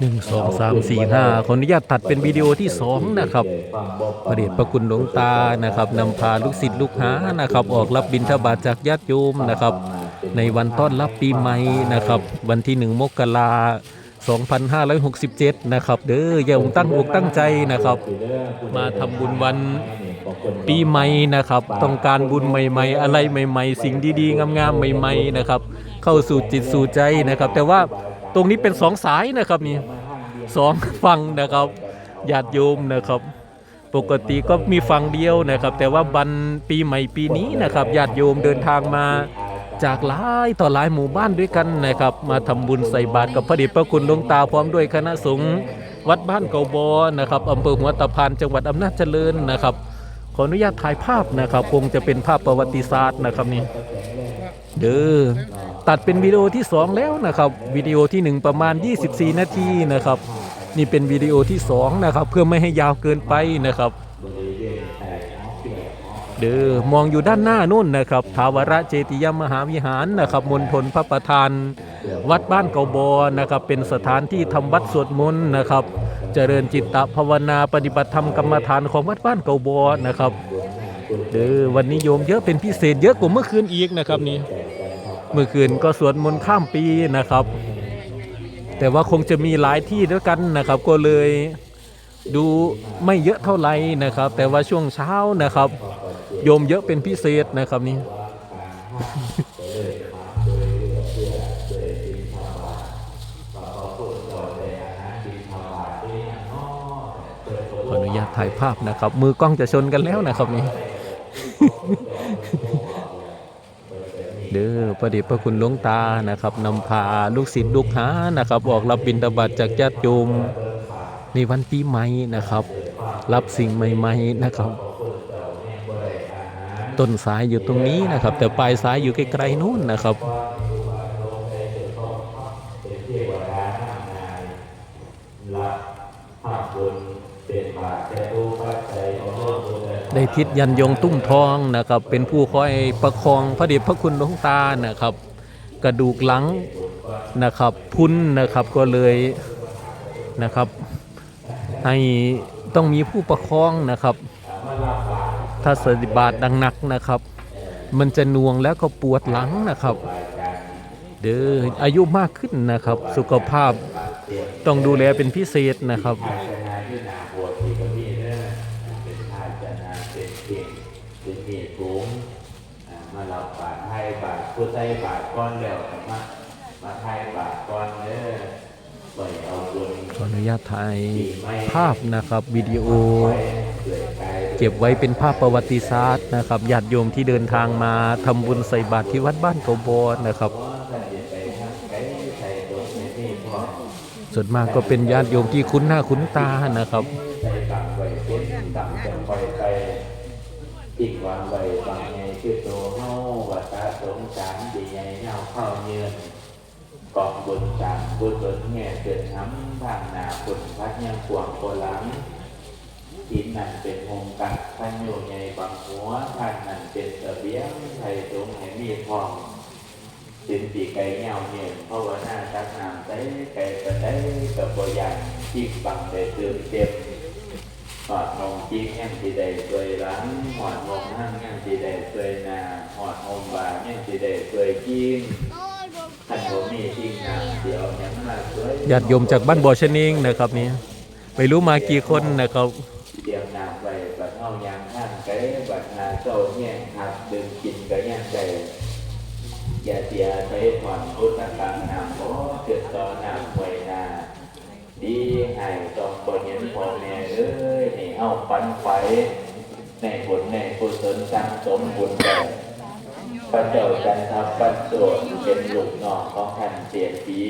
หนึ่งสองสามสี่ห้าขออนุญาตตัดเป็นวิดีโอที่สองนะครับพระเดชพระคุณหลวงตานะครับนำพาลูกศิษย์ลูกหานะครับ ออกรับบิณฑบาตจากญาติโยมนะครับ ในวันต้อนรับปีใหม่นะครับ วันที่หนึ่งมกรา2567 นะครับเด้ออย่าตั้งอกตั้งใจนะครับ มาทำบุญวันปีใหม่นะครับ ต้องการบุญใหม่ ๆ อะไรใหม่ ๆ สิ่งดีๆงามๆใหม่ ๆ นะครับ เข้าสู่จิตสู่ใจนะครับ แต่ว่า ตรงนี้เป็นสองสายนะครับนี่สองฝั่งนะครับญาติโยมนะครับ ปกติก็มีฝั่งเดียวนะครับ แต่ว่าบันปีใหม่ปีนี้นะครับญาติโยมเดินทางมาจากหลายต่อหลายหมู่บ้านด้วยกันนะครับ มาทำบุญใส่บาตรกับพระเดชพระคุณหลวงตาพร้อมด้วยคณะสงฆ์วัดบ้านเกาบอนะครับอำเภอหัวตะพานจังหวัดอำนาจเจริญนะครับ ออนุญาตถ่ายภาพนะครับ คงจะเป็นภาพประวัติศาสตร์นะครับนี่เด้อตัดเป็นวิดีโอที่ 2 แล้วนะครับวิดีโอที่ 1 ประมาณ 24 นาทีนะครับ นี่เป็นวิดีโอที่ 2 นะครับ เพื่อไม่ให้ยาวเกินไปนะครับ เด้อมองอยู่ด้านหน้านู่นนะครับทาวรเจติยมหาวิหารนะครับมณฑลพระประธาน วัดบ้านเกาบอนะครับ เป็นสถานที่ทำวัดสวดมนต์นะครับ เจริญจิตตภาวนาปฏิบัติธรรมกรรมฐานของวัดบ้านเกาบอนะครับเด้อวันนี้โยมเยอะเป็นพิเศษเยอะกว่าเมื่อคืนอีกนะครับนี่เมื่อคืนก็สวดมนต์ข้ามปีนะครับ แต่ว่าคงจะมีหลายที่ด้วยกันนะครับก็เลย ดูไม่เยอะเท่าไหร่นะครับ แต่ว่าช่วงเช้านะครับ โยมเยอะเป็นพิเศษนะครับนี่ขออนุญาตถ่ายภาพนะครับ มือกล้องจะชนกันแล้วนะครับนี่เด้อประเดชพระคุณหลวงตานะครับนำพาลูกศิษย์ลูกหานะครับ ออกรับบิณฑบาตจากญาติโยม ในวันปีใหม่นะครับ รับสิ่งใหม่ ๆนะครับต้นสายอยู่ตรงนี้นะครับ แต่ปลายสายอยู่ไกลๆนู้นนะครับได้ทิศยันยงตุ้มทองนะครับ เป็นผู้คอยประคองพระเดชพระคุณหลวงตานะครับ กระดูกหลังนะครับ พุ้นนะครับก็เลยนะครับ ให้ต้องมีผู้ประคองนะครับ ถ้าสติบาตดังหนักนะครับ มันจะน่วงแล้วก็ปวดหลังนะครับ เด้ออายุมากขึ้นนะครับ สุขภาพต้องดูแลเป็นพิเศษนะครับมาเราบาทไทยบาทผู้ใส่บาทก้อนแล้วมามาไทยบาทก้อนเด้อ ขออนุญาตถ่ายภาพนะครับวิดีโอ เก็บไว้เป็นภาพประวัติศาสตร์นะครับญาติโยมที่เดินทางมาทำบุญใส่บาตรที่วัดบ้านเกาบอนะครับ ส่วนมากก็เป็นญาติโยมที่คุ้นหน้าคุ้นตานะครับอีกวางไว้บางไงคือโตเฮาวัดตาสงสารดีไงเงาเข้าเยือน องบุญจางบุญบนแง่เกิดน้ำทางนาบุญพัดยังขวางโกลังทินนั่นเป็นองค์กัดท่านอยู่ในบางหัวท่านนั่นเป็นเสบียงไทยตรงให้มีพร้อมสินปีไก่เงาเนียนเพราะว่าหน้าตักน้ำใสไก่กระได้กับบัยานที่บังได้เติมเต็มหอดนมจีแง่งที่ได้สวยหลังหอดนมห้างแง่งที่ได้สวยนาหอดนมบาแง่งที่ได้สวยจิ้ง ญาติโยมจากบ้านบ่อชะนิงนะครับนี่ไม่รู้มากี่คนนะครับเตรียมน้ำไว้บัดเฮายางท่านไก่บัดหาโซ่เนี่ยหักดึงกินก็ยังได้อย่าเสียใช้ผ่อนพุทธการน้ำโอ้เกิดต่อน้ำไว้นาดีให้ต้องบนเห็นพ่อแม่เอ้ยนี่เฮาปันไฟในบุญในกุศลสั่งสมบุญแต่ พระเจ้าจันทปัสโสดเป็นหลูกน้องของท่านเสียที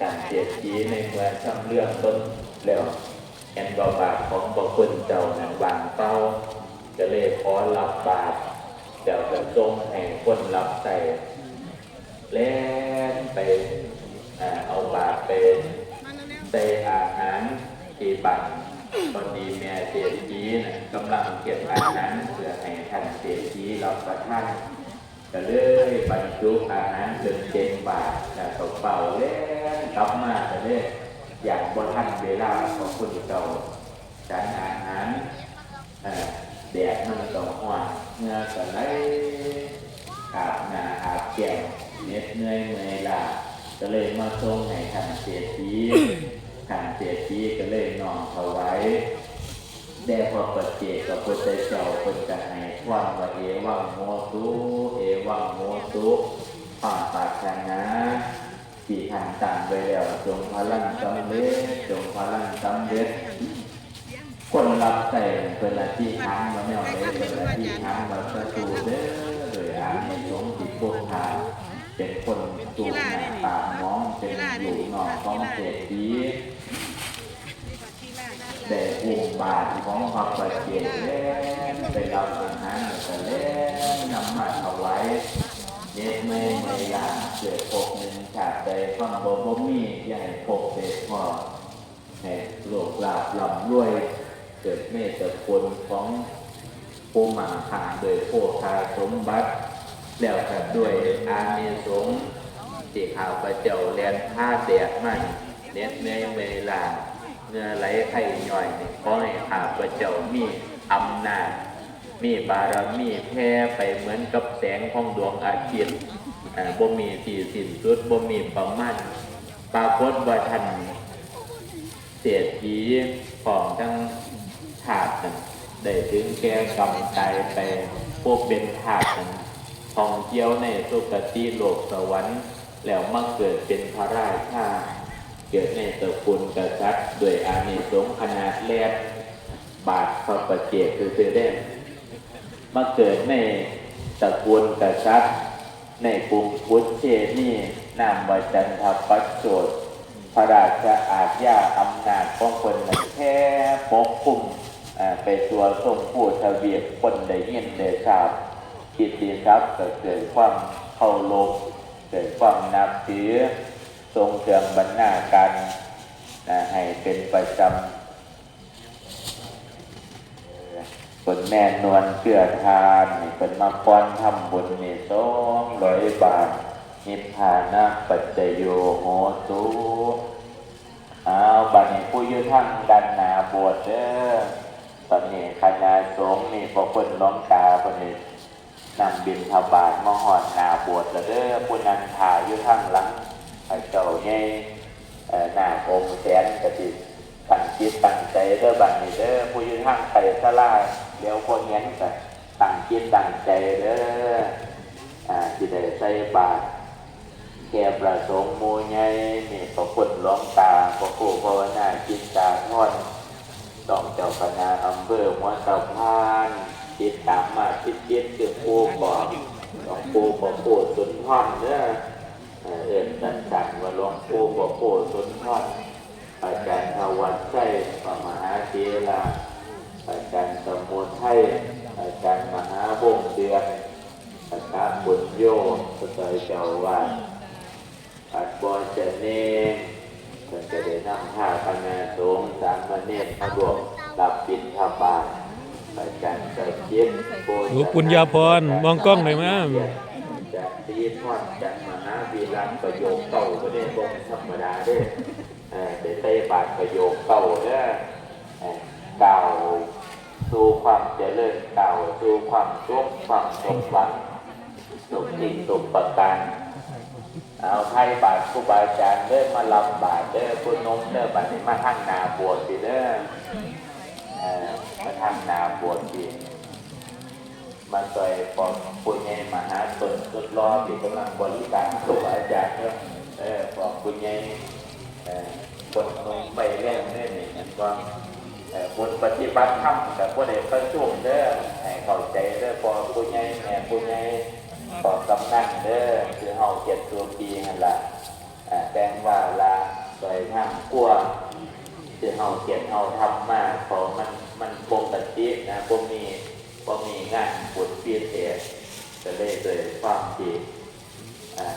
ท่านเสียทีในเมืองช่ำเรื่องต้นแล้วแอนบาบาของพระคุณเจ้าหนังบางเป้า จะเลยขอรับบาทเจ้าจะทรงให้คนรับใส่แล่นไปเอาบาทไปใส่อาหารที่บังพอดีแม่เสียชีนะกำลังเก็บอาหารเพื่อให้ท่านเสียชีรับประทาน ก็เลยบรรจุอาหารถึงเจ็ดบาทแล้วก็เป่าเล่นกลับมาก็เลยอย่างบนท่านเวลาของคุณเก่าจานอาหารแดดมันต้องห่อนเงื่อก็ไหลอาบหนาอาบแก้มเหน็ดเหนื่อยเมื่อยล้าก็เลยมาส่งให้ท่านเสียทีท่านเสียทีก็เลยนอนเขาไว้ แต่พอปัจเจกกับพุทธเจ้าเป็นจะให้ความว่าเอวังโมตุเอวังโมตุความปรารถนาที่ทางต่างไว้แล้วจงพลังสำเร็จจงพลังสำเร็จคนรับแต่เป็นละที่ทางมาแนวเลยเป็นละที่ทางมาประตูเด้อโดยอาในสงฆ์ที่พวกทาเป็นคนตูหน้าตาน้องเป็นหลูกหนอกของเศรษฐี แต่อุบาทของพระประเจกแล้วไปรับอาหารแต่แล้วนำมาถวายเน็ดเมื่อยเมื่อยลาเกิดพบหนึ่งชาติใดฟังบ่บ่มีให้พบเศษพอให้โลกลาบลำรวย เกิดเมตตาคุณของผู้มาหานโดยโภคาสมบัติ แล้วกันด้วยอานิสงส์ที่ข่าวประเจ้าแลนผ้าแดดมันเน็ดเมื่อยเวลา เนื้อไหลไข่ย่อยนี่ขอให้ข้าพระเจ้ามีอำนาจ มีบารมีแผ่ไปเหมือนกับแสงของดวงอาทิตย์บ่มีที่สิ้นสุดบ่มีประมาณปรากฏว่าท่านเสียทีของทั้งถาดนั้นได้ถึงแก่กรรมตายไปพวกเป็นถาดนั้นท่องเที่ยวในสุคติโลกสวรรค์ แล้วมาเกิดเป็นพระราชา เกิดในตระกูลกษัตริย์ด้วยอานิสงส์ขนาดแรกบาทพระประเจกคือเสด็จมาเกิดในตระกูลกษัตริย์ในกรุงพุทธเชนี่นามวจันทปัจโจทย์พระราชอาญาอำนาจของคนนั้นแค่ปกคุมไปตัวทรงผู้ทะเวียนคนได้ยินได้ทราบกิตติทรัพย์เกิดความเคารพเกิดความนับถือ ทรงเครื่องบรรณาการอ่าให้เป็นประจำคนแม่นวลเกลือทานนี่เป็นมาป้อนทำบุญนี่สองร้อยบาทนิพพานะปัจจโยโหตุเอาบัดนี้ผู้อยุทั้งดันนาบวชเด้อตอนนี้คณะสงฆ์นี่พอคนล้อมตาคนนี้นำบินทบาทมาหอดนาบวชแล้วเด้อผู้นันทาอยู่ทั้งหลัง เจ้าใหญ่เอ่อหน้าองค์แสนกติตั้งจิตตั้งใจเด้อบัดนี้เด้อผู้อยืนทางไปสลาเดี๋ยวคนเงี้ยก็ตั้งจิตตั้งใจเด้ออ่าจิได้ใส่บาตรแก่ประสงค์มูใหญ่นี่พระคุณหลวงตาพระครูภาวนาจิตตาทอนต้องเจ้าคณะอำเภอหัวตะพานจิตตามมาจิตจิตคือครูบอกหลวงปู่พระครูสุนทรเด้อ เอ่อเอิ้นสันสันว่าหลวงปู่พระครูสุนทรอาจารย์ทวัชชัยพระมหาเถระอาจารย์สมุทัยอาจารย์มหาบงเดือนอาจารย์บุญโยพระเจ้าเจ้าวาดอาจบอเจเนเพิ่นจะได้นำผ้าคณะสงสามเณรมาร่วมรับบิณฑบาตอาจารย์เกระจิตโพหนูปุญญาพรมองกล้องหน่อยมั้ย จะตีทอดจันมหาวีรันประโยคเก่าก็ได้บ่ธรรมดาเด้เอ่อได้ใส่บาทประโยคเก่าเด้อเอ่อกล่าสู่ความเจริญกล่าสู่ความสุขความสมหวังสุขสิ่งสุขประการเอาไทยบาทครูบาอาจารย์เด้อมาลำบาทเด้อคุณนมเด้อบัดนี้มาทั้งนาบวชสิเด้อเอ่อมาทั้งนาบวชสิ มาซอยปอกปุญญมหาตนสุดรอที่กำลังบริการครูบาอาจารย์เด้อเออบอกปุญญเอ่อคนลงไปเล่นเนี่ยนี่มันก็เอ่อคนปฏิบัติธรรมแต่พวกเด็กประชุมเด้อให้เข้าใจเด้อพอผู้ใหญ่แม่ผู้ใหญ่ขอกำนันเด้อคือเฮาเจ็ดตัวปีนั่นละแต่ว่าลาโดยทางกลัวคือเฮาเจ็ดเฮาทำมาขอมันมันปกตินะบ่มีบ่มีงานบุญพิเศษ ก็เลยโดความที่อ่า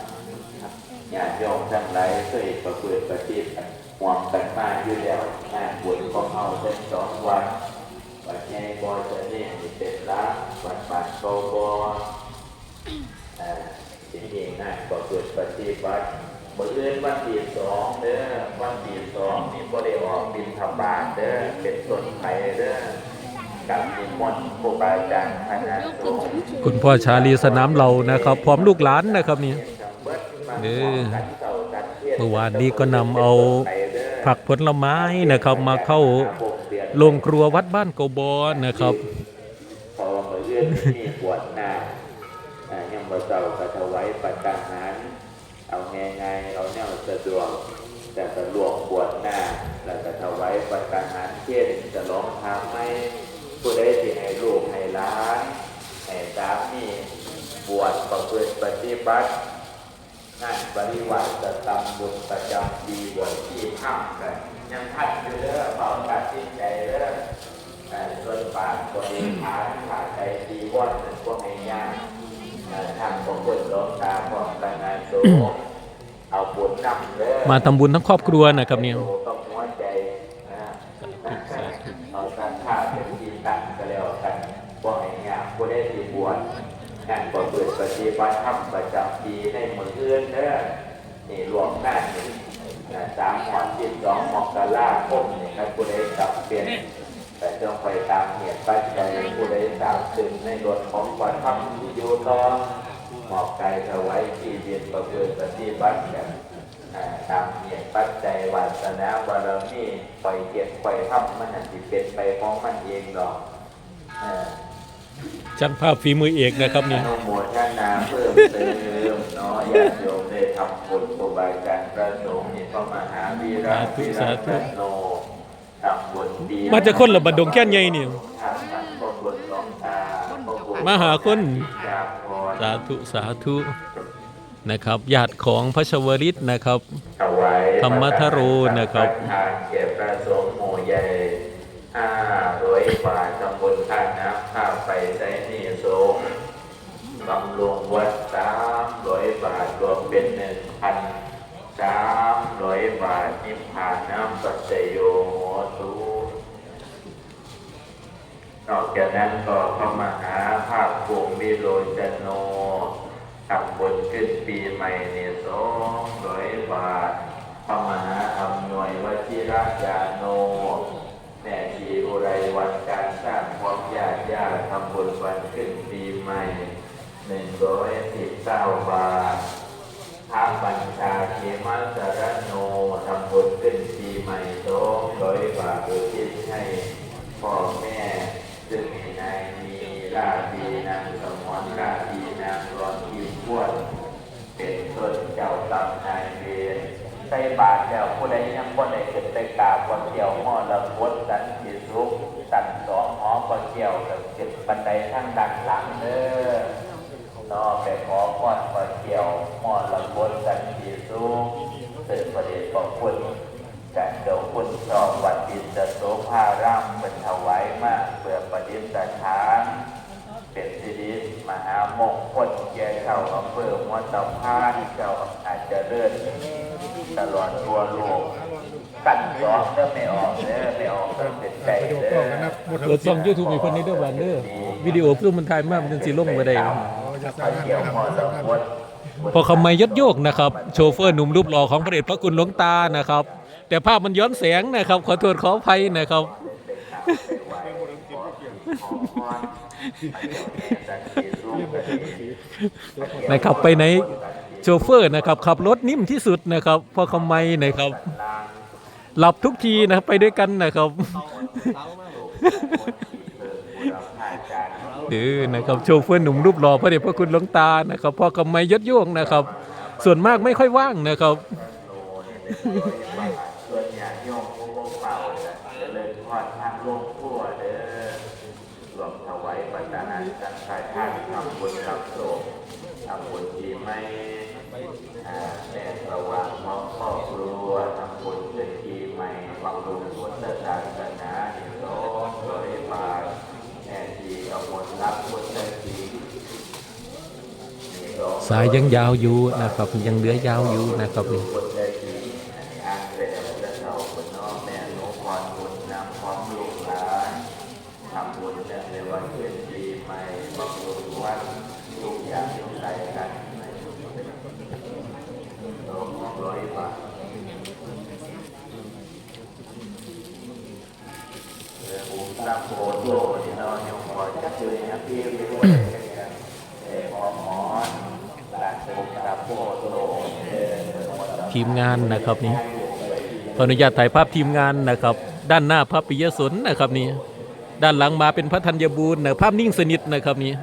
ญาติโยมทั้งหลายเคยประพฤติปฏิบัติห่วงกันมาอยู่แล้วงานบุญของเอาเส้นสองวันวัดใหญ่บอยจะเนี่ยมีเป็นละวัดบานโกบออ่าจริงๆงานประพฤติปฏิบัติบนเรื่องวันที่สองเด้อวันที่สองนี่บริออกบินธบาตเด้อเป็นต้นไปเด้อ ครูบาอาจารย์คณะสงฆ์คุณพ่อชาลีสนามเรานะครับ พร้อมลูกหลานนะครับนี่เด้อเมื่อวานนี้ก็นำเอาผักผลไม้นะครับ มาเข้าโรงครัววัดบ้านเกาบอนะครับพอมาเอื้อนมีบวชหน้าอ่ายังบ่เจ้าก็ถวายปัจจัยหารเอาง่ายๆเอาแนวสะดวกแต่สะดวกบวชหน้าแล้วก็ถวายปัจจัยหารเช่นจะร้องทางไม่ ผู้ใดที่ให้ลูกให้หล้านให้สามีบวชประพฤติปฏิบัติงานบริวารจะทำบุญประจำปีบวชที่ค่ำกันยังทัดอยู่เด้อเป่าตัดสินใจเด้อเอ่อส่วนปากบริหารขาดใจดีว่อนเป็นพวกให้ยากเอ่อทางของคนหลวงตาพร้อมกันงานโตเอาบุญนำเด้อมาทำบุญทั้งครอบครัวนะครับเนี่ยต้องหัวใจ นะเอาการฆ่าเป็นที่ตั้งก็แล้วกันพวกให้ยากผู้ได้ที่บวชงานประพฤติปฏิบัติธรรมประจำปีในมือเอื่นเด้อนี่รวมแน่นสามหอนสิบสองมกราคมนี่ครับผู้ใดจับเปลี่ยนแต่จงไปตามเหตุปัจจัยผู้ใดตามถึงในรถของวัดธรรมที่อยู่ต่อหมอบกายถวายที่เรียนประพฤติปฏิบัติกันอ่า ตามเหตุปัจจัยวาสนาบารมีปล่อยเกียรติปล่อยธรรมมันอาจจะเป็นไปของมันเองหรอกอ่าช่างภาพฝีมือเอกนะครับนี่อนุโมทนาเพิ่มเติมเนาะญาติโยมได้ทำบุญครูบาอาจารย์พระสงฆ์นี่พระมหาวีระสาธุวีสาระธุโนทำบุญดีมาจากคนละบัดดงแค่นใหญ่นี่ทำมันพระบุญหลวงตาพระบุญมาหาคนจากพรสาธุ สาธุ นะครับญาติของพระชวริตนะครับถวายธรรมทโรนะครับทานแก่พระสงฆ์หมู่ใหญ่ห้าร้อยบาททำบุญทานน้ำข้าวไปใช้หนี่สงฆ์บำรุงวัดสามร้อยบาทรวมเป็นหนึ่งพันสามร้อยบาทนิพพานน้ำปัจจโยโหตุนอกจากนั้นก็เข้ามาหาภาพภูมิวิโรจนโน ทำบุญขึ้นปีใหม่เนี่ยสองร้อยบาทเข้ามหาอำนวยวชิระยาโนแม่ชีอุไรวันการสร้างความญาติญาติทำบุญวันขึ้นปีใหม่หนึ่งร้อยสิบเก้าบาททางบัญชาเขมัสรโนทำบุญขึ้นปีใหม่สองร้อยบาทอุทิศให้พ่อแม่ซึ่งมีนายมีราดีนางสมรราดีนางรอนทีพ วดเป็นต้นเจ้ากรรมนายเวรใส่บาตรแล้วผู้ใดยังบ่ได้ขึ้นไปกราบบ่เกี่ยวหม้อละพดสันติสุขสันสองหอบ่เกี่ยวกับเก็บบันไดทางด้านหลังเด้อนอไปขอพรบ่เกี่ยวหม้อละพดสันติสุขเกิดประเดชของคุณจัดเจ้าคุณสอบวัดดินจะโสภารามเป็นถวายมากเพื่อประดิษฐาน เป็นสิริมหามงคลแก่เจ้าอำเภอหัวตะพานเจ้าอาจจะเลื่อนตลอดตัวโลกกันสองเด้อไม่ออกเด้อไม่ออกเด้อเป็นใจเด้อเปิดช่องยูทูบมีคนนี้ด้วยวันเด้อวิดีโอเพื่มันถ่ายมากมันสิลงไปได้ไปเกี่ยวหอสมพุทธพอคำไม่ยดโยกนะครับ โชเฟอร์หนุ่มรูปหล่อของพระเดชพระคุณหลวงตานะครับ แต่ภาพมันย้อนแสงนะครับ ขอโทษขออภัยนะครับ นะครับไปไหนโชเฟอร์นะครับขับรถนิ่มที่สุดนะครับพอคำไมนะครับหลับทุกทีนะครับไปด้วยกันนะครับเออนะครับโชเฟอร์หนุ่มรูปหล่อพระเดชพระคุณหลวงตานะครับพ่อกำไมยศโยงนะครับ ส่วนมากไม่ค่อยว่างนะครับ ส่วนใหญ่โยมผู้บ่เป่าจะเลิกทอดทางโลกทั่วเด้อรวมถวายปัจจานันสังฆทานทำบุญรับโลกทำบุญดีไหมอ่าแม่สว่างมองครอบครัวทำบุญเป็นปีใหม่บำรุงพุทธศาสนาหนึ่งร้อยร้อยบาทแม่ดีเอาบุญรับพุทธศีล สายยังยาวอยู่นะครับยังเหลือยาวอยู่นะครับนี่ บุญได้ดีอันเป็นและเราคนน้องแม่หนูพรบุญนำพร้อมลูกหลานทำบุญเนื่องในวันขึ้นปีใหม่บำรุงวัดทุกอย่างใส่กันในสองร้อยบาท รับโฟโต้ที่เราอยู่ขอจัดเลยนะพี่พี่ด้วยเอ่อหมอหมอหลักผมรับโฟโต้เอ่อ ทีมงานนะครับนี่ขออนุญาตถ่ายภาพทีมงานนะครับ ด้านหน้าพระปิยสนนะครับนี่ด้านหลังมาเป็นพระธัญบูรณ์นะภาพนิ่งสนิทนะครับนี่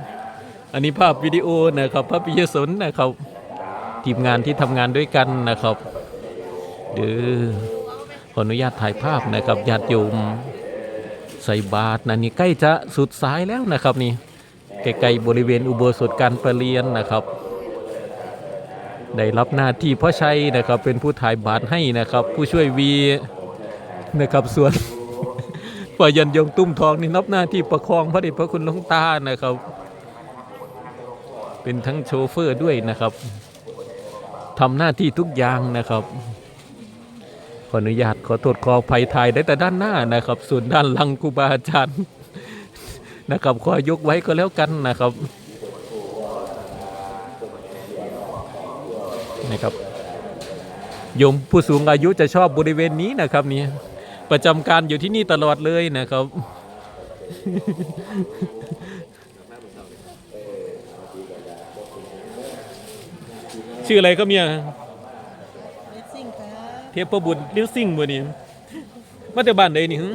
อันนี้ภาพวิดีโอนะครับพระปิยสนนะครับทีมงานที่ทำงานด้วยกันนะครับเด้อขออนุญาตถ่ายภาพนะครับญาติโยมใส่บาตรนะนี่ใกล้จะสุดสายแล้วนะครับนี่ใกล้ๆบริเวณอุโบสถการประเรียนนะครับ ได้รับหน้าที่พ่อชัยนะครับเป็นผู้ถ่ายบาตรให้นะครับ ผู้ช่วยวีนะครับส่วนฝ่ายยันยงตุ้มทองนี่รับหน้าที่ประคองพระเดชพระคุณหลวงตานะครับ เป็นทั้งโชเฟอร์ด้วยนะครับทำหน้าที่ทุกอย่างนะครับขออนุญาตขอโทษขอภัยถ่ายได้แต่ด้านหน้านะครับ ส่วนด้านหลังครูบาอาจารย์นะครับขอยกไว้ก็แล้วกันนะครับ นะครับโยมผู้สูงอายุจะชอบบริเวณนี้นะครับนี่ประจำการอยู่ที่นี่ตลอดเลยนะครับ ชื่ออะไรก็เมียเลสซิ่งครับเทพบุตรลิวซิ่งบ่นี่มาแต่บ้านใดนี่หึ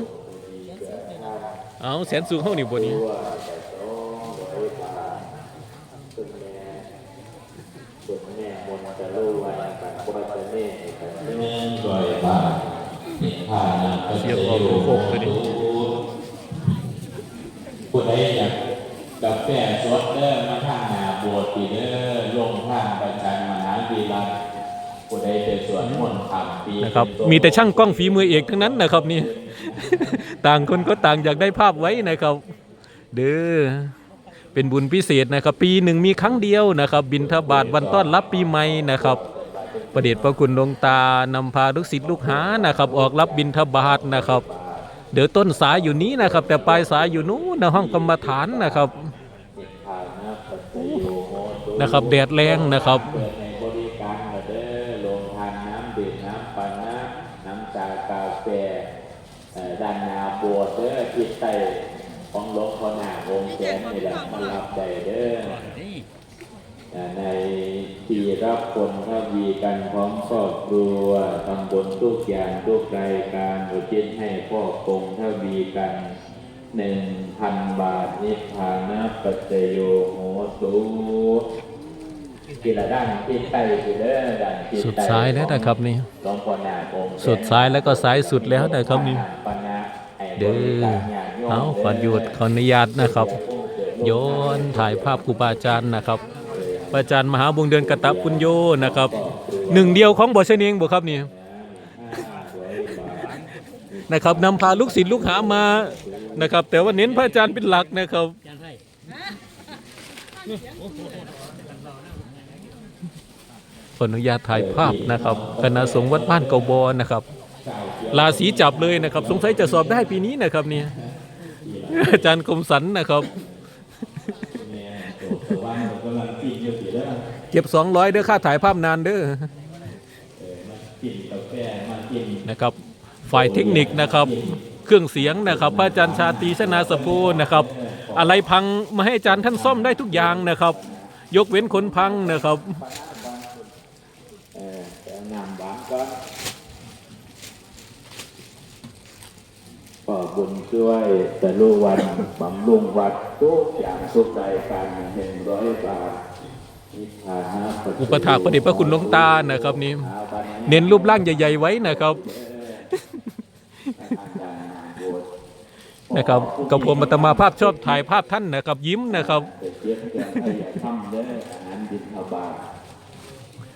เอาแสนสูงเฮานี่บ่นี่ คุณแม่มนต์จะรู้ว่าการปฏิบัติเนี่ยเนื่องด้วยบาป เป็นข้านาเสียบออกโคกตัวนี้ผู้ใดอยากกาแฟสดเด้อมาทางหนาบวชปีเด้อลงทางประชันมหาวีรัตผู้ใดเป็นสวดมนต์ทำปีนะครับ มีแต่ช่างกล้องฝีมือเอกทั้งนั้นนะครับนี่ ต่างคนก็ต่างอยากได้ภาพไว้นะครับ เด้อเป็นบุญพิเศษนะครับ ปีหนึ่งมีครั้งเดียวนะครับ บินทบาทวันต้อนรับปีใหม่นะครับ ประเดชพระคุณหลวงตานำพาลูกศิษย์ลูกหานะครับ ออกรับบินทบาทนะครับ เดี๋ยวต้นสายอยู่นี้นะครับ แต่ปลายสายอยู่นู้นนห้องกรรมฐานนะครับนะครับแดดแรงนะครับดในบริการเด้อลงทานน้ำดื่มน้ำปันน้ำน้ำชากาแฟเอ่อด้านนาบวเด้อทิศใต้ของหลวงพ่อหน้าวงแสนนี่แหละมารับใจเด้อ อ่าใน ปีรับคนเข้าวีกันพร้อมครอบครัวตำบลทุกอย่างทุกรายการอุทิศให้พ่อคงเข้าวีกันหนึ่งพันบาทนิพพานะปัจจโยโหตุกีละด้านที่ใต้คือเด้อด้านที่สุดใต้ซ้ายแล้วนะครับนี่หลวงพ่อหน้าองค์แสนสุดซ้ายแล้วก็ซ้ายสุดแล้วนะครับนี่ปะนะให้เด้อเอาขอหยุดขออนุญาตนะครับ โยนถ่ายภาพครูบาอาจารย์นะครับ พระอาจารย์มหาวงเดือนกตะปุญโยนะครับหนึ่งเดียวของบ่อเชนเองบ่ครับนี่นะครับนำพาลูกศิษย์ลูกหามานะครับ แต่ว่าเน้นพระอาจารย์เป็นหลักนะครับขออนุญาตถ่ายภาพนะครับคณะสงฆ์วัดบ้านเกาบอนะครับราศีจับเลยนะครับ สงสัยจะสอบได้ปีนี้นะครับเนี่ยอาจารย์คมสันนะครับ เก็บ200เด้อค่าถ่ายภาพนานเด้อนะครับ ฝ่ายเทคนิคนะครับ เครื่องเสียงนะครับพระอาจารย์ชาตรีชนาสโพนะครับ อะไรพังมาให้อาจารย์ท่านซ่อมได้ทุกอย่างนะครับ ยกเว้นคนพังนะครับ เออแต่นำบางก็ ก็บุญช่วยแต่ลูกวันบำรุงวัดทุกอย่างทุกรายการหนึ่งร้อยบาทนิพพานะจจโยอุปถากพระเดชพระคุณหลวงตานะครับนี่เน้นรูปร่างใหญ่ ๆ ไว้นะครับนะครับกับผมอาตมาภาพชอบถ่ายภาพท่านนะครับ ยิ้มนะครับไปเทียบกันให้อย่าทำเด้ออาหารบินทบาท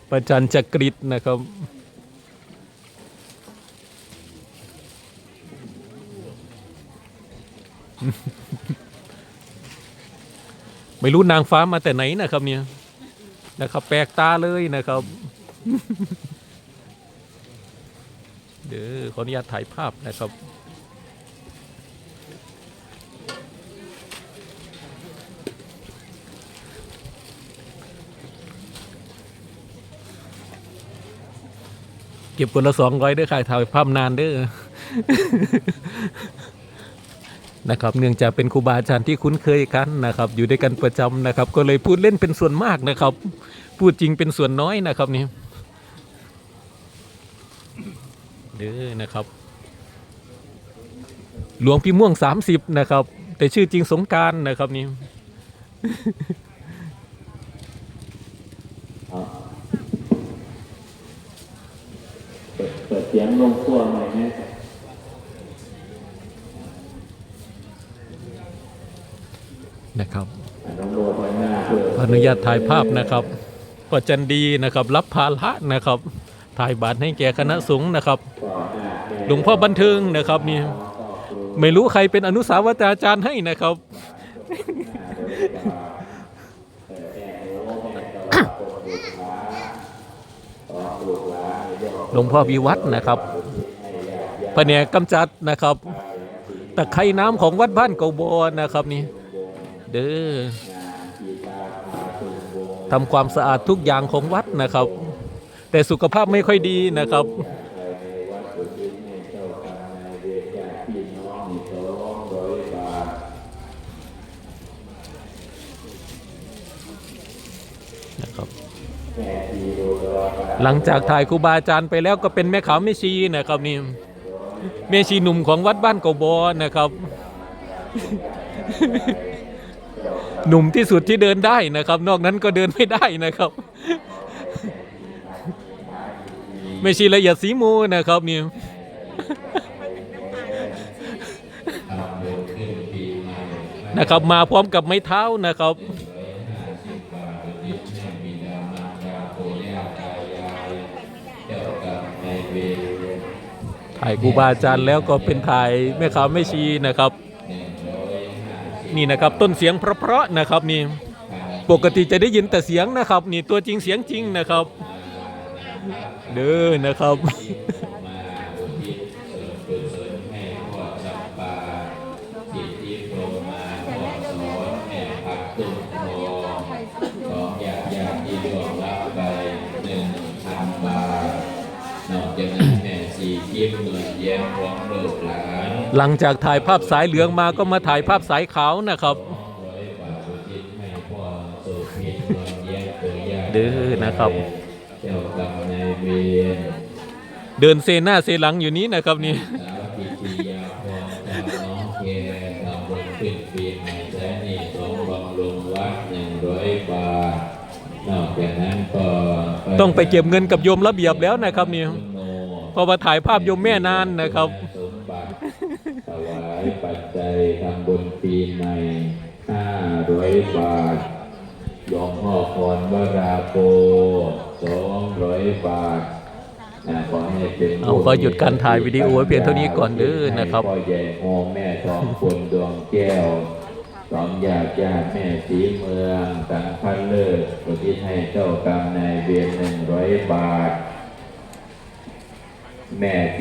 ประจันจักริดนะครับ ไม่รู้นางฟ้ามาแต่ไหนนะครับ เนี่ยนะครับ แปลกตาเลยนะครับ เดี๋ยวขออนุญาตถ่ายภาพนะครับเก็บคนละสองร้อยด้วยค่ะถ่ายภาพนานเด้อ นะครับเนื่องจากเป็นครูบาอาจารย์ที่คุ้นเคยกันนะครับอยู่ด้วยกันประจำนะครับ ก็เลยพูดเล่นเป็นส่วนมากนะครับ พูดจริงเป็นส่วนน้อยนะครับนี่เด้อนะครับ หลวงพี่ม่วง 30 นะครับ แต่ชื่อจริงสงการนะครับนี่เปิดเสียงลงขั้ว น่อยนะนะครับน้องโรดไว้หน้าเพื่อขออนุญาตถ่ายภาพนะครับปอจันดีนะครับ รับภาระนะครับ ถ่ายบาตรให้แก่คณะสงฆ์นะครับต่อหน้าแม่หลวงพ่อบันเทิงนะครับนี่ไม่รู้ใครเป็นอนุสาวตราจารย์ให้นะครับหลวงพ่อวิวัฒน์นะครับพระเนกกำจัดนะครับตะไคร่น้ำของวัดบ้านเกาบอนะครับนี่ เด้อทำความสะอาดทุกอย่างของวัดนะครับ แต่สุขภาพไม่ค่อยดีนะครับนะครับหลังจากถ่ายครูบาอาจารย์ไปแล้วก็เป็นแม่ขาวแม่ชีนะครับนี่แม่ชีหนุ่มของวัดบ้านเกาบอนะครับ หนุ่มที่สุดที่เดินได้นะครับ นอกนั้นก็เดินไม่ได้นะครับแม่ชีละเอียดสีมูนะครับนี่นะครับ มาพร้อมกับไม้เท้านะครับถ่ายครูบาอาจารย์แล้วก็เป็นถ่ายแม่ขาวแม่ชีนะครับ นี่นะครับต้นเสียงเพราะๆนะครับนี่ปกติจะได้ยินแต่เสียงนะครับ นี่ตัวจริงเสียงจริงนะครับ เด้อนะครับ หลังจากถ่ายภาพสายเหลืองมาก็มาถ่ายภาพสายขาวนะครับร้อยบาทอุทิศให้พ่อนหน่วยแย้มตัวอยาเด้อนะครับ เดินเซหน้าเซหลังอยู่นี้นะครับนี่ต้องไปเก็บเงินกับโยมระเบียบแล้วนะครับนี่พราะว่าถ่ายภาพโยมแม่นานนะครับ ถวายปัจจัยทำบุญปีใหม่ห้าร้อยบาทหลวงพ่อพรวราโปสองร้อยบาทนะขอให้เป็นเอาขอหยุดการถ่ายวิดีโอไว้เพียงเท่านี้ก่อนเด้อนะครับให้พ่อใหญ่โฮแม่ทองคนดวงแก้วสองญาติญาติแม่สีเมืองสังพันเลิศอุทิศให้เจ้ากรรมนายเวรหนึ่งร้อยบาท แม่ที่